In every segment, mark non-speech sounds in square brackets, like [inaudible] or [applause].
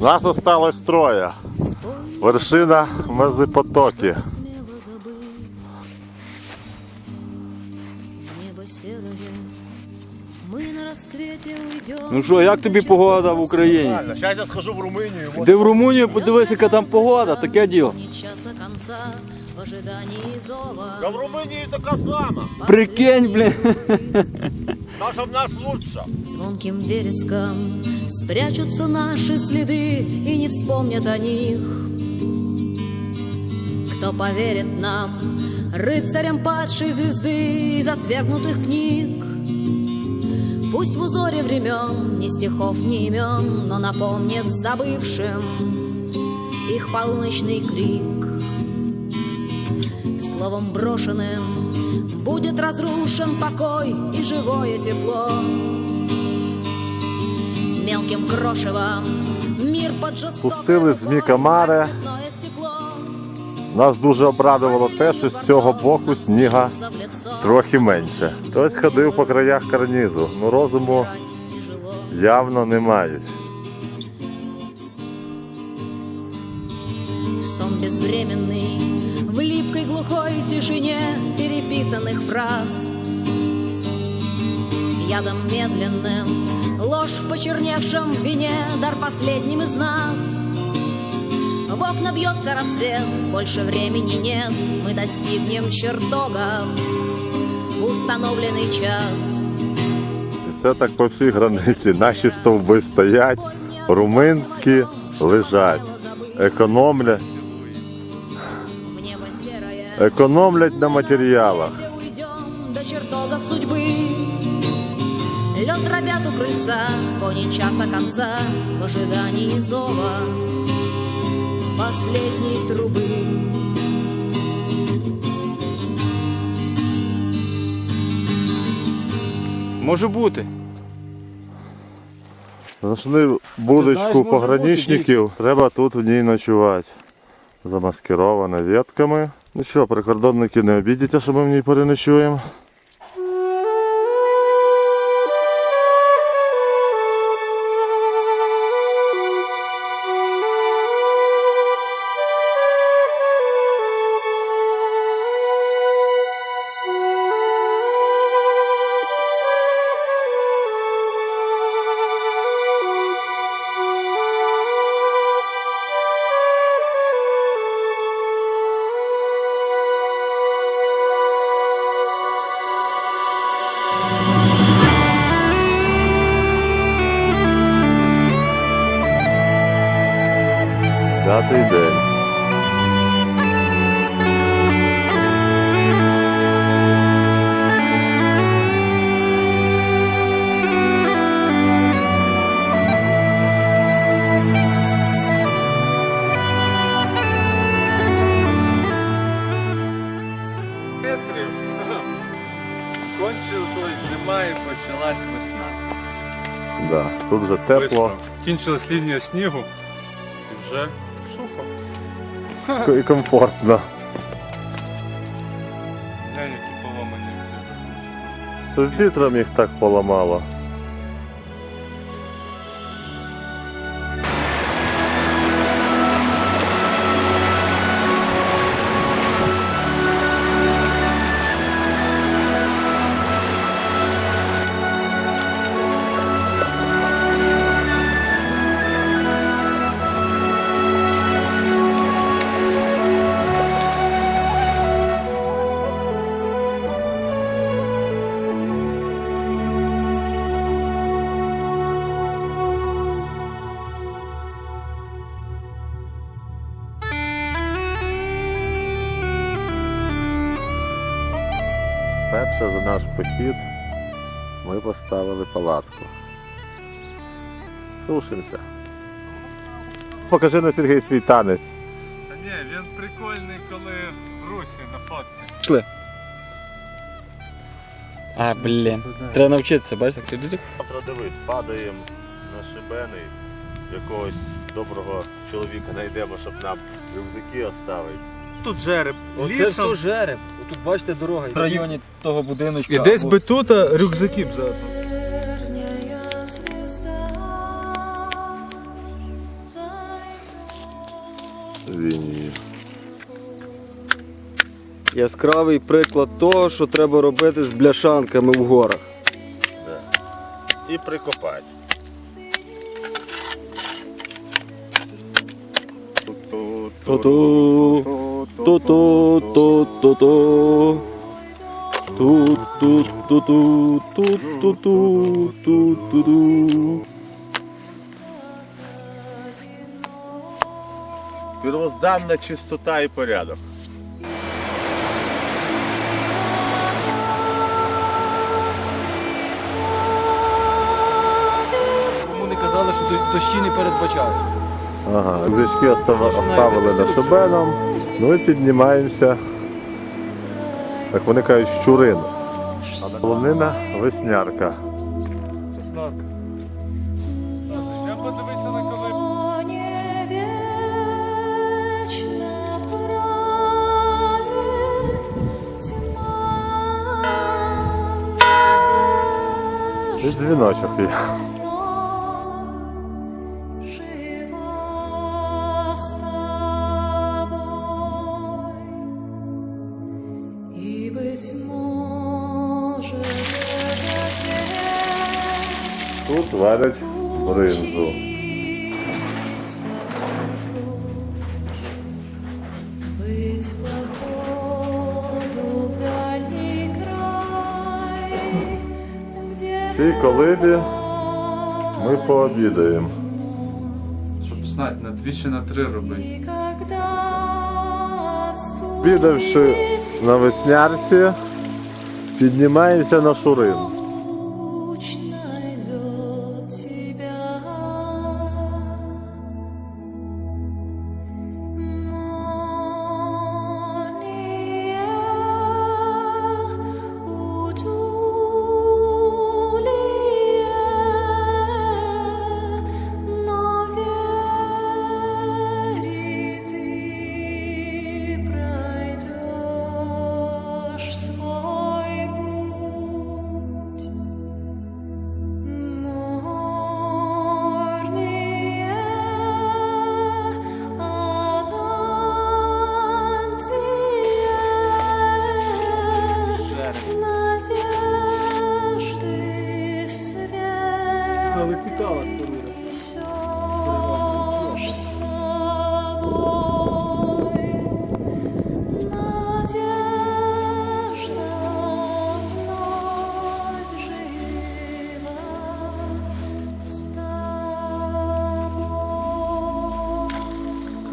Нас осталось троє. Вершина Мезопотоки. Ну що, як тобі погода в Україні? Зараз я схожу в Румунію. Де в Румунію подивись, яка там погода, таке діло. Ни часа конца в ожидании зова. в Румунії така сама. Прикинь, блін. Наша в нас лучша. Звонким вереском спрячутся наши следы и не вспомнят о них. Кто поверит нам, рыцарям падшей звезды из отвергнутых книг? Пусть в узоре времен ни стихов, ни имен, но напомнит забывшим их полуночный крик. Словом брошенным будет разрушен покой и живое тепло. Мелким крошевом мир под жестокой Пустили з рукой, Нас дуже обрадувало те, що з цього боку сніга В лицо трохи менше. Хтось ходив по краях карнізу, ну розуму брать тяжело. явно не мають. Сон безвременный в липкой глухой тишине переписанных фраз. Ядом медленным, ложь в почерневшем вине, дар последним из нас. В окна бьется рассвет, больше времени нет, мы достигнем чертогов в установленный час. І це так по всій границі. Наші стовби стоять, румунські лежать, економлять, В небо серое, економлять на матеріалах. Давайте уйдем до чертогов судьбы. Лед дробят у крыльца, кони часа конца В ожидании зова последней трубы. Може бути. Знайшли будочку знаєш, пограничників, треба тут в ній ночувати. Замаскирована ветками. Ну що, прикордонники не обідяться, що ми в ній переночуємо. Вже тепло. Кінчилась лінія снігу і вже сухо. і комфортно. Глянь, які поломані ці. З вітром їх так поламало. Наш похід ми поставили палатку. Сушимося. Покажи на Сергій свій танець. Та ні, він прикольний, коли в русі на фотці. Пішли. А, блін. Треба навчитися, бачиш, так ти Завтра дивись, падаємо на шибени, якогось доброго чоловіка знайдемо, щоб нам рюкзаки оставити. Тут жереб Оце все жереб. Отут бачите дорога, в районі того будиночка. І десь би тут а, рюкзаки б заодно. Лінії. Яскравий приклад того, що треба робити з бляшанками в горах. І прикопати. Ту-ту, ту-ту-ту-ту-ту. Ту-ту-ту-ту, ту-ту-ту, ту-ту-ту. Первозданна чистота і порядок. Кому не казали, що дощі не передбачаються. Ага, рюкзачки остав- оставили на шибеном. Ну і піднімаємося. Так вони кажуть, щурин. Полонина веснярка. Я подивитися на коли. дзвіночок є. Тут варять бринзу. В цій колибі ми пообідаємо. Щоб знати, на дві чи на три робити. Обідавши на веснярці, піднімаємося на шурин.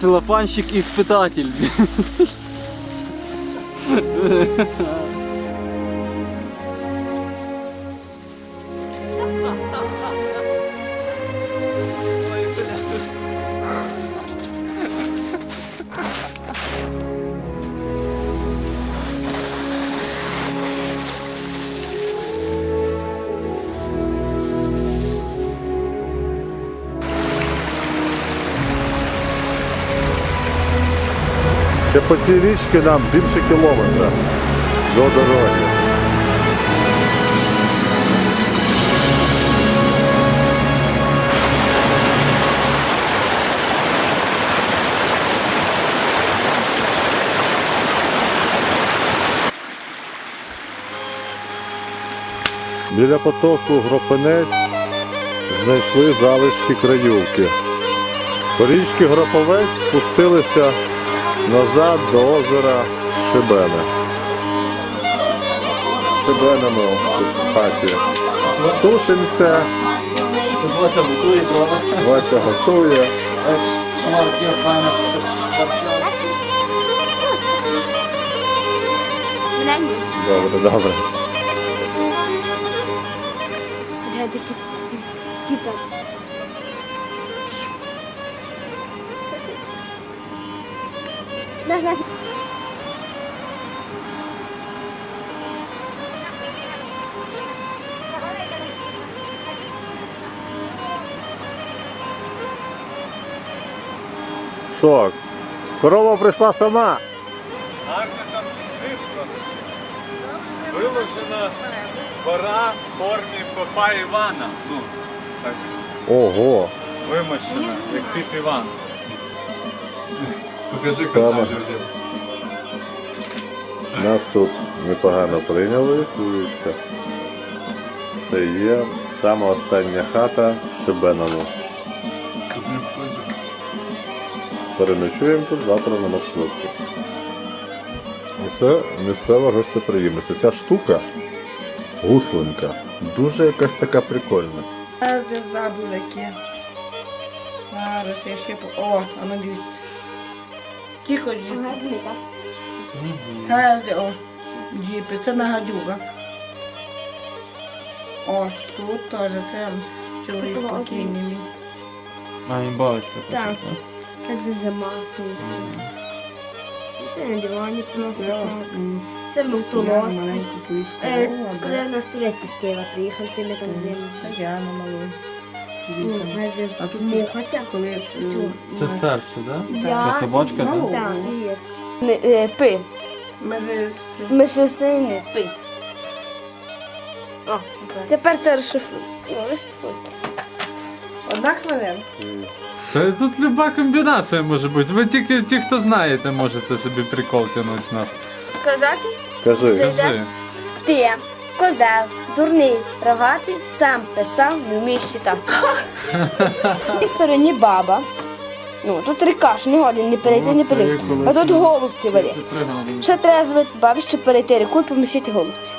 Тобой. [laughs] Ще по цій річці нам більше кілометра до дороги. Біля потоку Гропинець знайшли залишки краювки. По річці Гроповець спустилися назад до озера Шибене. Шибенемо в хаті. Сушимося, Вася готує дрова. Вася готує. Добре, добре. Гляньте, тут Що? Корова прийшла сама. Гарне там містецтво. Виложена гора в формі попа Івана. Ну, так, Ого. вимощена, як піп Іван. Покажи Саме. кота людям. Нас тут непогано прийняли, все. Це є сама остання хата в Шибеному. Тут не входжу. Переночуємо тут завтра на маршрутці. І це місцева гостеприємність. Ця штука, гуслинка, дуже якась така прикольна. Ззаду. Зараз я ще по. О, а ну дивіться. Тихо, джіпи. Гарний, так? О. Джіпи, це на гадюга. О, тут теж це чоловік було покійний. А, він бавиться. Так. Так. Це зима, сонце. Це на дивані просто Це, так. м, Це ми в я толоці. маленьку квітку. Е, О, Коли в нас туристи з Києва приїхали, ти ми там з ними. Та я на малу. А тут муха ця. Коли Це старше, так? Це собачка, так? Ну, Так, ми, е, пи. ми же це- Ми ще сини пи. О, тепер це розшифруй. Ну. Одна хвилина. Та тут люба комбінація може бути. Ви тільки ті, хто знаєте, можете собі прикол тягнути з нас. Казати? Кажи, Кажи. Ти, козел, дурний, рогатий, сам писав, не вмієш читати. [laughs] В цій стороні баба. Ну, тут ріка, що не годин, не перейти, не О, перейти. А тут голубці виліз. Ще треба зробити бабі, щоб перейти ріку і помістити голубці.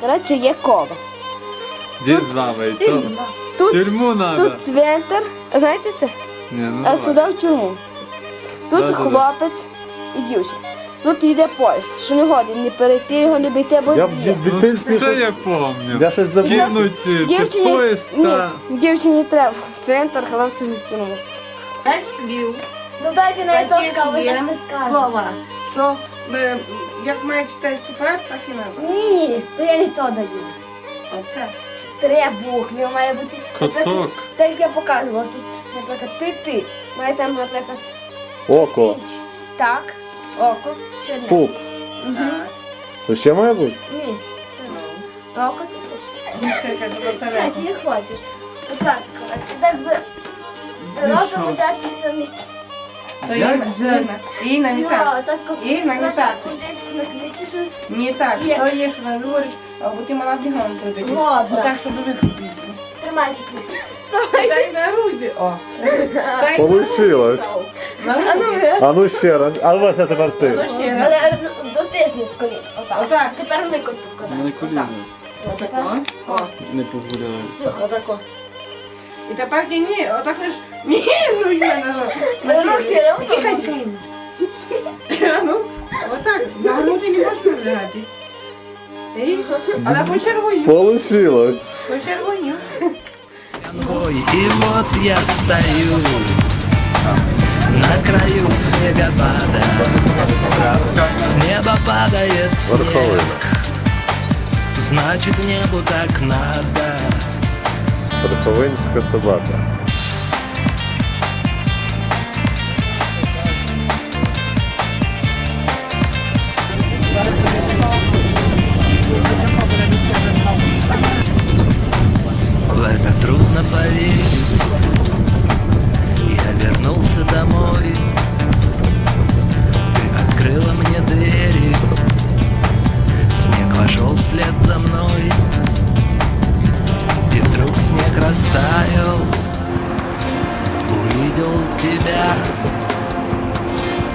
Коротше, є кова. Дід завий, то Тут, тюрму надо. тут цвинтар. А знаєте це? Ні, ну А давай. сюди в тюрму. Тут Да-да-да. хлопець і дівчина. Тут йде поїзд, що не годин, не перейти його, не обійти, бо я в ді- Ну, дитинстві. це я помню. Я щось забув. Кинуть е, під Дівчині, поїзд ні, та... дівчині треба. в Центр, хлопці в тюрму. П'ять слів. Ну дайте на Таких дошка, ви є так не скажете. Слова. Що ми, як має читати супер, так і назва. Ні, то я не то даю. Оце. Три букви має бути. Коток. Так як я показувала, тут, наприклад, ти-ти. Має там, наприклад, Око, інч. Так, око, ще не. пуп. Мгм. То ще має бути? Ні, все. Око, ти. Мішка, яка до Так, посередку. як хочеш. Отак, коротше, так би. Ротом взяти самі. То Як Інна, взяти? Інна, Інна, не так. так, Інна, не так. На що... Не так. Є. То є, що говориш, або ти мала бігом туди. Ладно. Отак, щоб вихопитися. Книжці. Вставай. Дай на груди. О. Дай Получилось. А ну, А ну ще раз. А ось це тепер ти. Ну ще раз. Але дотисни в коліно. Отак. Отак. Тепер викрути в коліно. Не коліно. Отако. О. Не дозволяю. Все. Отако. І тепер ні, отак лиш. Ні, ну я на Руки, руки. Тихо, тихо. Ну, отак. Нагнути не можна взяти. Ей, Але почервонів. Получилось. Почервонів. Ой, и вот я стою на краю снегопада. С неба падает снег, значит небу так надо. Верховинська собака. Трудно поверить. Я вернулся домой. Ты открыла мне двери. Снег вошел вслед за мной. И вдруг снег растаял. Увидел тебя.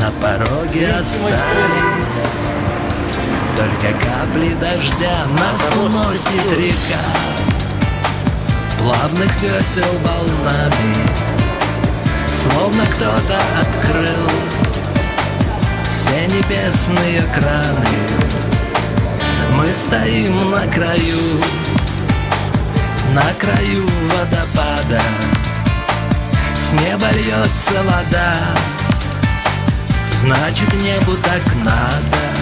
На пороге остались. Только капли дождя нас уносит река плавных весел волнами Словно кто-то открыл все небесные краны Мы стоим на краю, на краю водопада. С неба льется вода, значит небу так надо